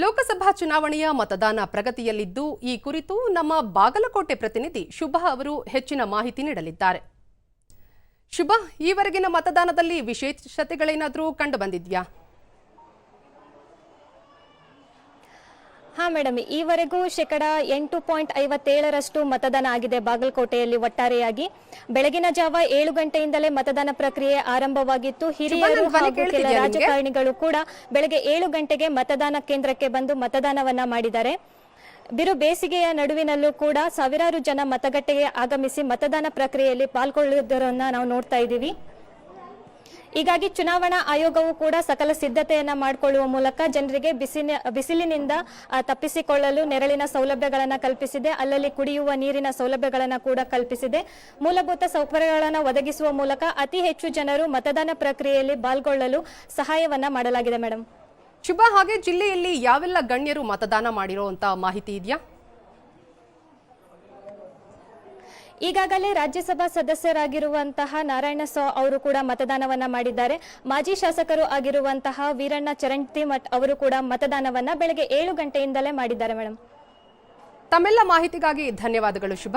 ಲೋಕಸಭಾ ಚುನಾವಣೆಯ ಮತದಾನ ಪ್ರಗತಿಯಲ್ಲಿದ್ದು, ಈ ಕುರಿತು ನಮ್ಮ ಬಾಗಲಕೋಟೆ ಪ್ರತಿನಿಧಿ ಶುಭ ಅವರು ಹೆಚ್ಚಿನ ಮಾಹಿತಿ ನೀಡಲಿದ್ದಾರೆ. ಶುಭ, ಈವರೆಗಿನ ಮತದಾನದಲ್ಲಿ ವಿಶೇಷತೆಗಳೇನಾದರೂ ಕಂಡು ಬಂದಿದ್ಯಾ ಹಾ ಮೇಡಮ್ ಈವರೆಗೂ ಶೇಕಡ ಎಂಟು ಪಾಯಿಂಟ್ ಐವತ್ತೇಳರಷ್ಟು ಮತದಾನ ಆಗಿದೆ. ಬಾಗಲಕೋಟೆಯಲ್ಲಿ ಒಟ್ಟಾರೆಯಾಗಿ ಬೆಳಗಿನ ಜಾವ ಏಳು ಗಂಟೆಯಿಂದಲೇ ಮತದಾನ ಪ್ರಕ್ರಿಯೆ ಆರಂಭವಾಗಿತ್ತು. ಹಿರಿಯರು ಹಾಗೂ ಕೆಲ ರಾಜಕಾರಣಿಗಳು ಕೂಡ ಬೆಳಗ್ಗೆ ಏಳು ಗಂಟೆಗೆ ಮತದಾನ ಕೇಂದ್ರಕ್ಕೆ ಬಂದು ಮತದಾನವನ್ನ ಮಾಡಿದ್ದಾರೆ. ಬಿರು ಬೇಸಿಗೆಯ ನಡುವಿನಲ್ಲೂ ಕೂಡ ಸಾವಿರಾರು ಜನ ಮತಗಟ್ಟೆಗೆ ಆಗಮಿಸಿ ಮತದಾನ ಪ್ರಕ್ರಿಯೆಯಲ್ಲಿ ಪಾಲ್ಗೊಳ್ಳುವುದರನ್ನ ನಾವು ನೋಡ್ತಾ ಇದ್ದೀವಿ. ಹೀಗಾಗಿ ಚುನಾವಣಾ ಆಯೋಗವು ಕೂಡ ಸಕಲ ಸಿದ್ಧತೆಯನ್ನ ಮಾಡಿಕೊಳ್ಳುವ ಮೂಲಕ ಜನರಿಗೆ ಬಿಸಿನ, ಬಿಸಿಲಿನಿಂದ ತಪ್ಪಿಸಿಕೊಳ್ಳಲು ನೆರಳಿನ ಸೌಲಭ್ಯಗಳನ್ನು ಕಲ್ಪಿಸಿದೆ. ಅಲ್ಲಲ್ಲಿ ಕುಡಿಯುವ ನೀರಿನ ಸೌಲಭ್ಯಗಳನ್ನು ಕೂಡ ಕಲ್ಪಿಸಿದೆ. ಮೂಲಭೂತ ಸೌಕರ್ಯಗಳನ್ನು ಒದಗಿಸುವ ಮೂಲಕ ಅತಿ ಹೆಚ್ಚು ಜನರು ಮತದಾನ ಪ್ರಕ್ರಿಯೆಯಲ್ಲಿ ಪಾಲ್ಗೊಳ್ಳಲು ಸಹಾಯವನ್ನ ಮಾಡಲಾಗಿದೆ ಮೇಡಮ್ ಶುಭ. ಹಾಗೆ ಜಿಲ್ಲೆಯಲ್ಲಿ ಯಾವೆಲ್ಲ ಗಣ್ಯರು ಮತದಾನ ಮಾಡಿರೋ ಮಾಹಿತಿ ಇದೆಯಾ? ಈಗಾಗಲೇ ರಾಜ್ಯಸಭಾ ಸದಸ್ಯರಾಗಿರುವಂತಹ ನಾರಾಯಣ ಸಾ ಅವರು ಕೂಡ ಮತದಾನವನ್ನ ಮಾಡಿದ್ದಾರೆ. ಮಾಜಿ ಶಾಸಕರು ಆಗಿರುವಂತಹ ವೀರಣ್ಣ ಚರಂತಿಮಠ್ ಅವರು ಕೂಡ ಮತದಾನವನ್ನ ಬೆಳಗ್ಗೆ ಏಳು ಗಂಟೆಯಿಂದಲೇ ಮಾಡಿದ್ದಾರೆ ಮೇಡಮ್ ತಮ್ಮೆಲ್ಲ ಮಾಹಿತಿಗಾಗಿ ಧನ್ಯವಾದಗಳು, ಶುಭ.